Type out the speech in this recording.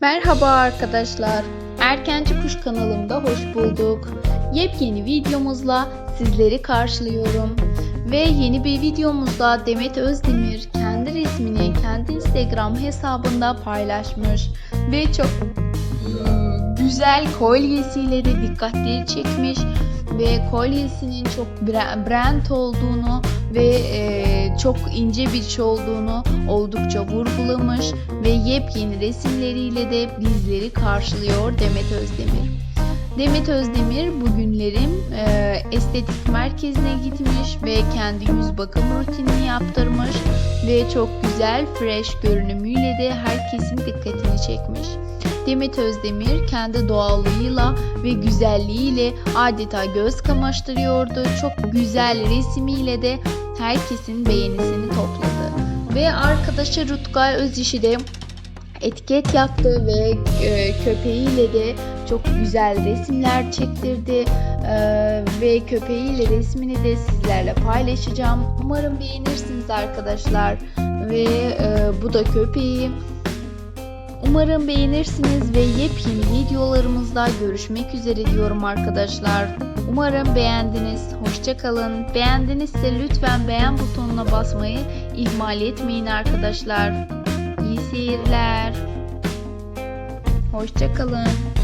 Merhaba arkadaşlar. Erkenci Kuş kanalımda hoş bulduk. Yepyeni videomuzla sizleri karşılıyorum. Ve yeni bir videomuzda Demet Özdemir kendi resmini kendi Instagram hesabında paylaşmış. Ve çok ıı, güzel kolyesiyle de dikkatleri çekmiş. Ve kolyesinin çok bra- brand olduğunu ve e, çok ince bir şey olduğunu oldukça vurgulamış ve yepyeni resimleriyle de bizleri karşılıyor Demet Özdemir. Demet Özdemir bugünlerim e, estetik merkezine gitmiş ve kendi yüz bakım rutinini yaptırmış ve çok güzel fresh görünümüyle de herkesin dikkatini çekmiş. Demet Özdemir kendi doğallığıyla ve güzelliğiyle adeta göz kamaştırıyordu. Çok güzel resmiyle de herkesin beğenisini topladı. Ve arkadaşı Rutkay Öziş'i de etiket yaptı ve e, köpeğiyle de çok güzel resimler çektirdi E, ve köpeğiyle resmini de sizlerle paylaşacağım. Umarım beğenirsiniz arkadaşlar ve e, bu da köpeği. Umarım beğenirsiniz ve yepyeni videolarımızda görüşmek üzere diyorum arkadaşlar. Umarım beğendiniz. Hoşçakalın. Beğendinizse lütfen beğen butonuna basmayı ihmal etmeyin arkadaşlar. İyi seyirler. Hoşçakalın.